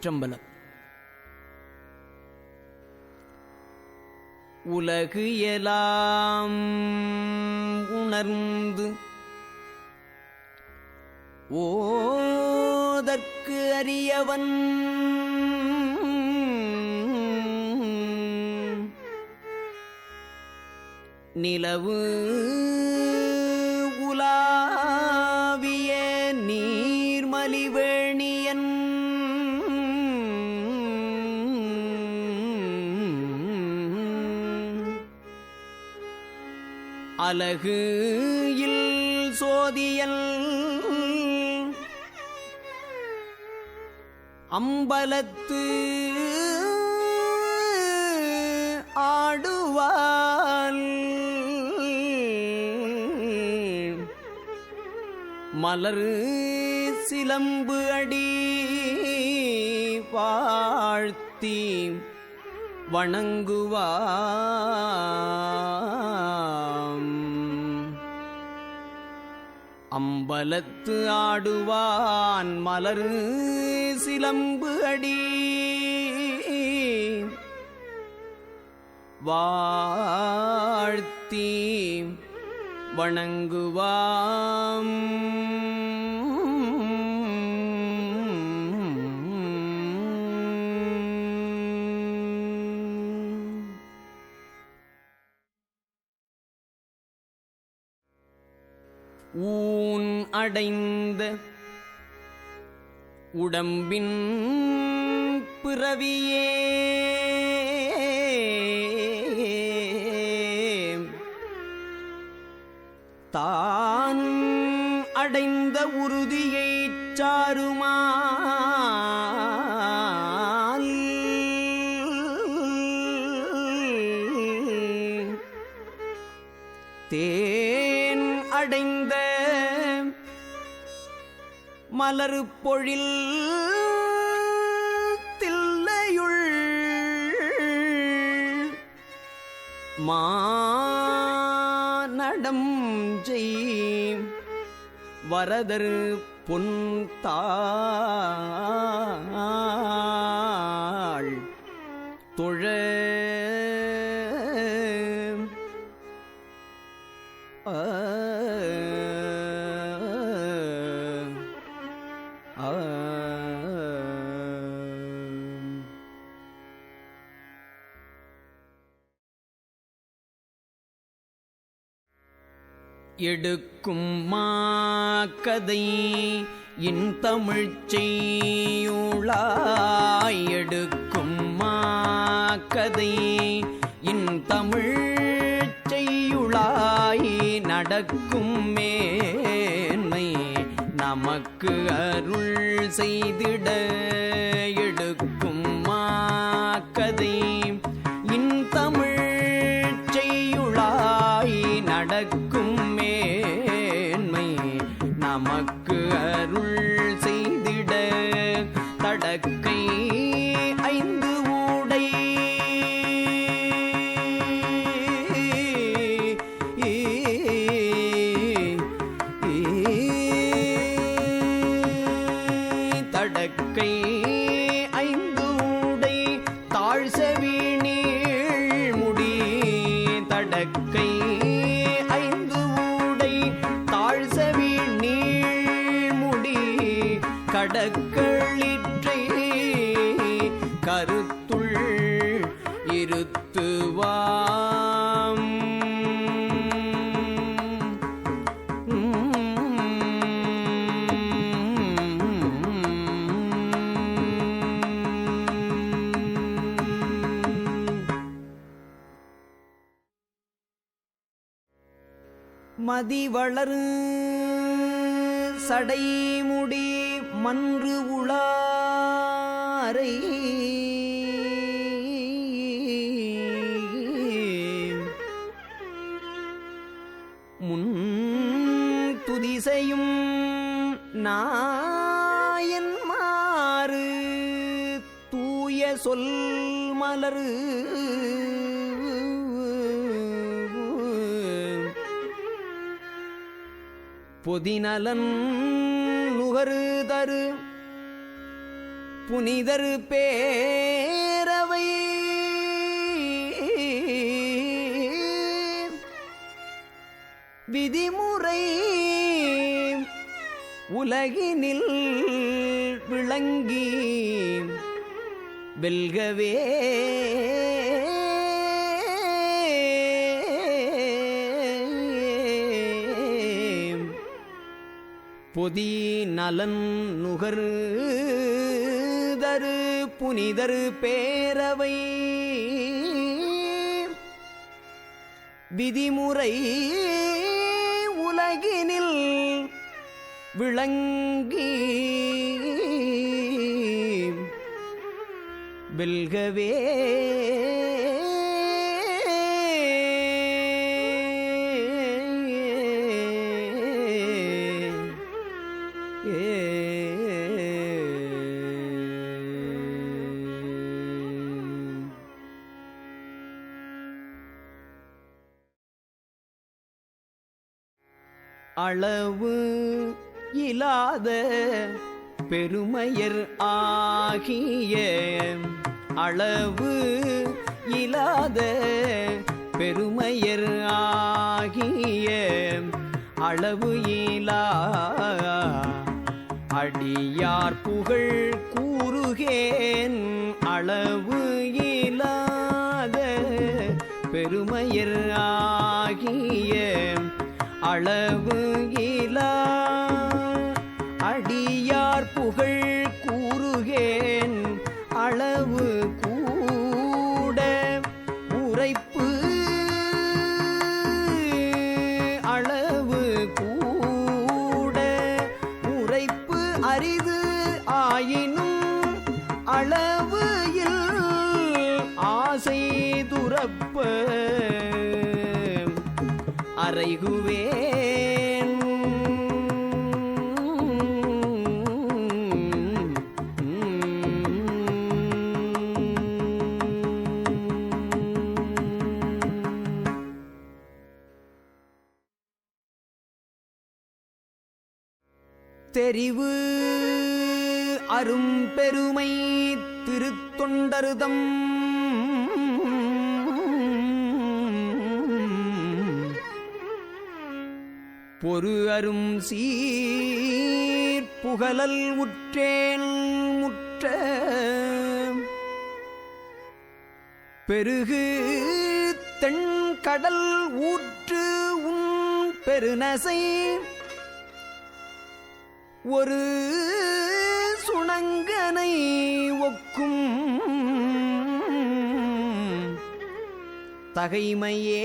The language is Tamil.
திருச்சிற்றம்பலம் உலகு எலாம் உணர்ந்து ஓதற்கு அறியவன் நிலவு அலகு இல் சோதியல். அம்பலத்து ஆடுவாள். மலர் சிலம்பு அடி வாழ்த்தி வணங்குவாம். அம்பலத்து ஆடுவான் மலர் சிலம்பு அடி. வாழ்த்தி வணங்குவாம். ஊன் அடைந்த உடம்பின் பிறவியே. தான் அடைந்த உறுதியைச் சாருமால் தேன் அடைந்த மலரு பொழில் தில்லையுள். மானடம் செய் வரதர் பொன் தொழ. ஆ ஆ எடுக்கும் மாக்கதை இன் தமிழ்ச் எடுக்கும் மாக்கதை இன் தமிழ்ச் நடக்கும் மேன்மை நமக்கு அருள் செய்திட. எடுக்கும் மாக்கதை கடக்களிற்றை கருத்துள் இருத்துவாம். மதிவளரு சடைமுடி மன்று உளாரை. முன் துதிசையும் நாயன்மாறு தூய சொல் மலரு. பொதிநலன் நுகரு தரு புனிதர் பேரவை. விதிமுறை உலகினில் விளங்கி வெல்கவே. பொதி நலன் நுகர்தரு புனிதர் பேரவை. விதிமுறை உலகினில் விளங்கி வெல்கவே அளவு இல்லாத பெருமையர் ஆகிய அளவு இல்லாத பெருமையர் ஆகிய அளவு இலா அடியார் புகழ் கூறுகேன் அளவு இலாத பெருமையர் ஆகிய அளவு இலா அடியார் புகழ் அளவு இல் ஆசை துறப்ப. அறைகுவேன். தெரிவு. அரும்பெருமை திருத்தொண்டருதம். பொறு அரும் சீர் புகழல் உற்றேன் முற்ற பெருகு தென்கடல் ஊற்று உன் பெருநசை. ஒரு சுணங்கனை ஒக்கும் தகைமையே